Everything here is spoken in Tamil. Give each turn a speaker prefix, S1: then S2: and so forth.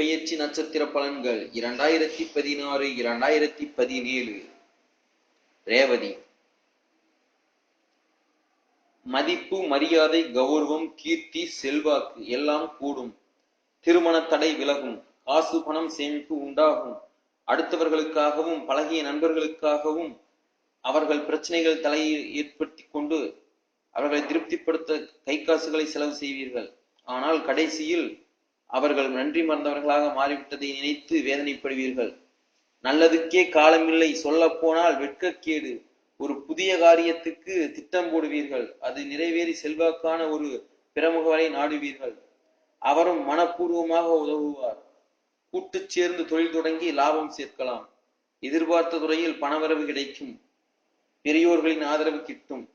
S1: பெயர்ச்சி நட்சத்திர பலன்கள் இரண்டாயிரத்தி பதினாறு இரண்டாயிரத்தி பதினேழு. ரேவதி. மதிப்பு மரியாதை கௌரவம் கீர்த்தி செல்வாக்கு எல்லாம் கூடும். திருமண தடை விலகும். காசு பணம் சேமிப்பு உண்டாகும். அடுத்தவர்களுக்காகவும் பழகிய நண்பர்களுக்காகவும் அவர்கள் பிரச்சனைகள் தலையில் ஏற்படுத்தி கொண்டு அவர்களை திருப்திப்படுத்த கை காசுகளை செலவு செய்வீர்கள். ஆனால் கடைசியில் அவர்கள் நன்றி மறந்தவர்களாக மாறிவிட்டதை நினைத்து வேதனைப்படுவீர்கள். நல்லதுக்கே காலமில்லை. சொல்ல போனால் வெட்கக்கேடு. ஒரு புதிய காரியத்துக்கு திட்டம் போடுவீர்கள். அது நிறைவேறி செல்வாக்கான ஒரு பிரமுகரை நாடுவீர்கள். அவரும் மனப்பூர்வமாக உதவுவார். கூட்டு சேர்ந்து தொழில் தொடங்கி லாபம் சேர்க்கலாம். எதிர்பார்த்த துறையில் பணவரவு கிடைக்கும். பெரியோர்களின் ஆதரவு கிட்டும்.